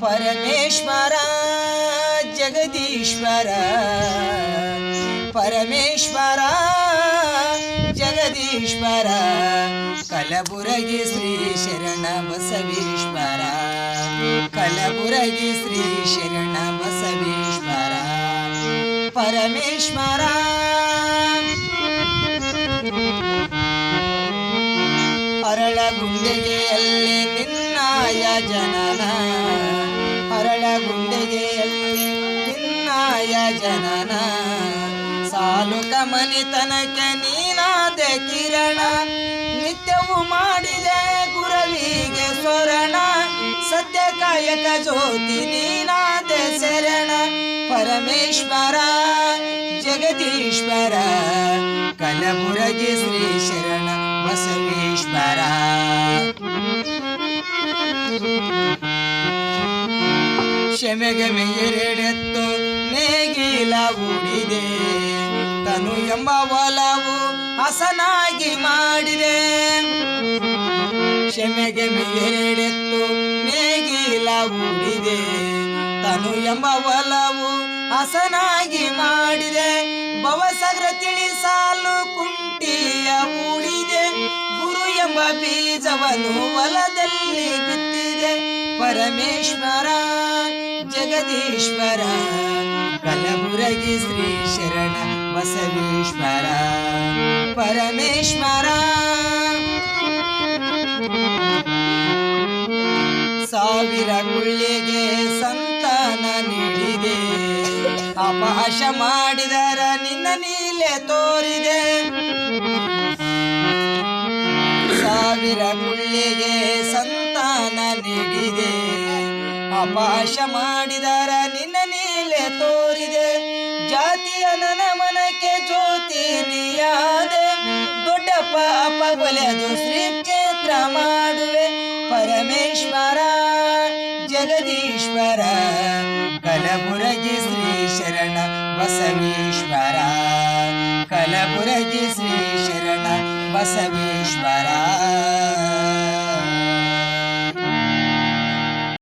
ಪರಮೇಶ್ವರ ಜಗದೀಶ್ವರ ಪರಮೇಶ್ವರ ಜಗದೀಶ್ವರ ಕಲಬುರಗಿ ಶ್ರೀ ಶರಣ ಬಸವೇಶ್ವರ ಕಲಬುರಗಿ ಶ್ರೀ ಶರಣ ಬಸವೇಶ್ವರ ಪರಮೇಶ್ವರ. ಅರಳಗುಂಡಿಗೆಯಲ್ಲಿ ನಿನ್ನಾಯ ಜನನ. ಅರಳಗುಂಡಿಗೆಯಲ್ಲಿ ನಿನ್ನಾಯ ಜನನ. ಸಾಲು ಕಮನಿತನಕ್ಕೆ ನೀನಾದ ಕಿರಣ. ನಿತ್ಯವೂ ಮಾಡಿದೆ ಗುರವಿಗೆ ಸ್ವರಣ. ಸತ್ಯ ಕಾಯಕ ಜ್ಯೋತಿ ನೀನಾದ ಶರಣ. ಪರಮೇಶ್ವರ, ಜಗದೀಶ್ವರ, ಕಲಬುರಗಿ ಶ್ರೀ ಶರಣ ಬಸವೇಶ್ವರ. ಕ್ಷಮೆಗೆ ಮೇರೆಡೆತ್ತು ನೇಗಿಲ ಉಡಿದೆ. ತನು ಎಂಬ ಒಲವು ಹಸನಾಗಿ ಮಾಡಿದೆ. ಶಮೆಗೆ ಮೇರೆಡೆತ್ತು ನೇಗಿಲ ಉಡಿದೆ. ತನು ಎಂಬ ಒಲವು ಹಸನಾಗಿ ಮಾಡಿದೆ. ಭವಸಗ್ರ ತಿಳಿಸಾಲು ಕುಂಟಿಯ ಉಡಿದೆ ಗುರು ಎಂಬ ಬೀಜವನ್ನು ಹೊಲದಲ್ಲಿ ಪರಮೇಶ್ವರ, ಜಗದೀಶ್ವರ, ಕಲಬುರಗಿ ಶ್ರೀ ಶರಣ ಬಸವೇಶ್ವರ. ಪರಮೇಶ್ವರ, ಸಾವಿರ ಗುಳ್ಳಿಗೆ ಸಂತಾನ ನೀಡಿದೆ. ಅಪಹಾಶ ಮಾಡಿದರ ನಿನ್ನ ನೀಲೆ ತೋರಿದೆ. ಸಾವಿರ ಗುಳ್ಳಿಗೆ ಸಂತಾನ ನೀಡಿದೆ ಅಪಾಶ ಮಾಡಿದರ ನಿನ್ನ ನೀಲೆ ತೋರಿದೆ. ಜಾತಿಯ ನನ್ನ ಮನಕ್ಕೆ ಜ್ಯೋತಿ ನೀಯಾದೆ. ದೊಡ್ಡ ಪಾಪ ಕೊಲೆದು ಶ್ರೀ ಕ್ಷೇತ್ರ ಮಾಡುವೆ. ಪರಮೇಶ್ವರ, ಜಗದೀಶ್ವರ, ಕಲಬುರಗಿ ಶ್ರೀ ಶರಣ ಬಸವೇಶ್ವರ, ಕಲಬುರಗಿ ಶ್ರೀ ಶರಣ ಬಸವೇಶ್ವರ.